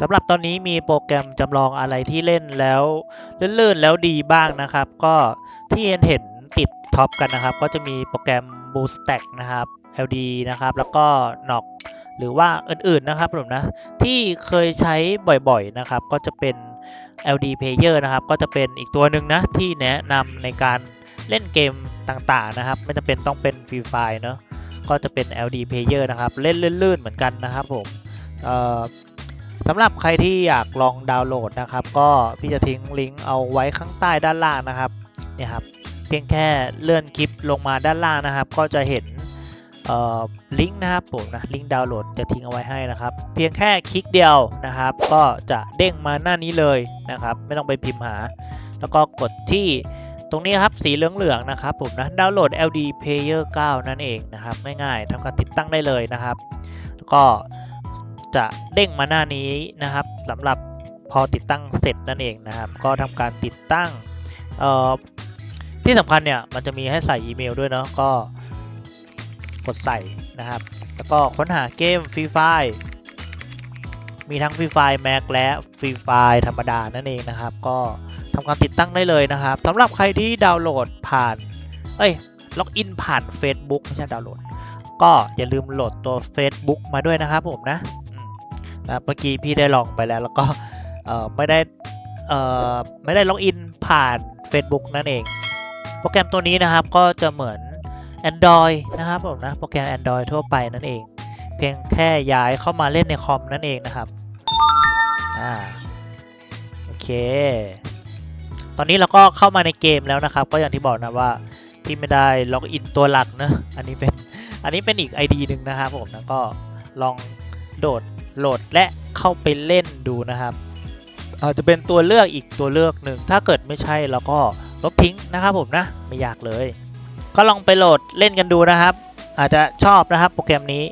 สำหรับตอนนี้มีโปรแกรมจำลองอะไรที่เล่นแล้วลื่นๆแล้วดีบ้างนะครับ ก็ที่เห็นเห็นติดท็อปกันนะครับ ก็จะมีโปรแกรม Bootstack นะครับ LD นะครับ แล้วก็ n o c หรือว่าอื่นๆนะครับผมนะ ที่เคยใช้บ่อยๆนะครับ ก็จะเป็น LD Player นะครับ ก็จะเป็นอีกตัวหนึ่งนะ ที่แนะนำในการเล่นเกมต่างๆนะครับ ไม่จำเป็นต้องเป็น Free Fire เนอะก็จะเป็น LD Player นะครับ เล่นลื่นๆเหมือนกันนะครับผมเอ่อ สำหรับใครที่อยากลองดาวน์โหลดนะครับ ก็พี่จะทิ้งลิงก์เอาไว้ข้างใต้ด้านล่างนะครับเนี่ยครับเพียงแค่เลื่อนคลิปลงมาด้านล่างนะครับ ก็จะเห็นเออลิงก์นะครับผมนะลิงก์ดาวน์โหลดจะทิ้งเอาไว้ให้นะครับ เพียงแค่คลิกเดียวนะครับ ก็จะเด้งมาหน้านี้เลยนะครับ ไม่ต้องไปพิมพ์หา แล้วก็กดที่ตรงนี้ครับสีเหลืองๆนะครับผมนะดาวน์โหลด LD Player 9 นั่นเองนะครับง่ายๆทำการติดตั้งได้เลยนะครับ แล้วก็ จะเด้งมาหน้านี้นะครับสำหรับพอติดตั้งเสร็จนั่นเองนะครับ ก็ทำการติดตั้งที่สำคัญเนี่ยมันจะมีให้ใส่อีเมลด้วยเนาะก็กดใส่นะครับ แล้วก็ค้นหาเกมฟรีไฟมีทั้งฟรีไฟแม็กและฟรีไฟธรรมดานั่นเองนะครับ ก็ทำการติดตั้งได้เลยนะครับสำหรับใครที่ดาวน์โหลดผ่านเอ้ยล็อกอินผ่าน Facebook ไม่ใช่ดาวน์โหลด ก็อย่าลืมโหลดตัว Facebook มาด้วยนะครับผมนะ นะเมื่อกี้พี่ได้ลองไปแล้ว แล้วก็ไม่ได้ไม่ได้ล็อกอินผ่าน Facebook นั่นเอง โปรแกรมตัวนี้นะครับก็จะเหมือน Android นะครับผมนะโปรแกรม Android ทั่วไปนั่นเอง เพียงแค่ย้ายเข้ามาเล่นในคอมนั่นเองนะครับอ่าโอเค ตอนนี้เราก็เข้ามาในเกมแล้วนะครับ ก็อย่างที่บอกนะว่าพี่ไม่ได้ล็อกอินตัวหลักนะอันนี้เป็นอันนี้เป็นอีก ID หนึ่งนะครับผมนะก็ลองโดด โหลดและเข้าไปเล่นดูนะครับอาจจะเป็นตัวเลือกอีกตัวเลือกหนึ่งถ้าเกิดไม่ใช่เราก็ลบทิ้งนะครับผมนะไม่อยากเลย ก็ลองไปโหลดเล่นกันดูนะครับ อาจจะชอบนะครับโปรแกรมนี้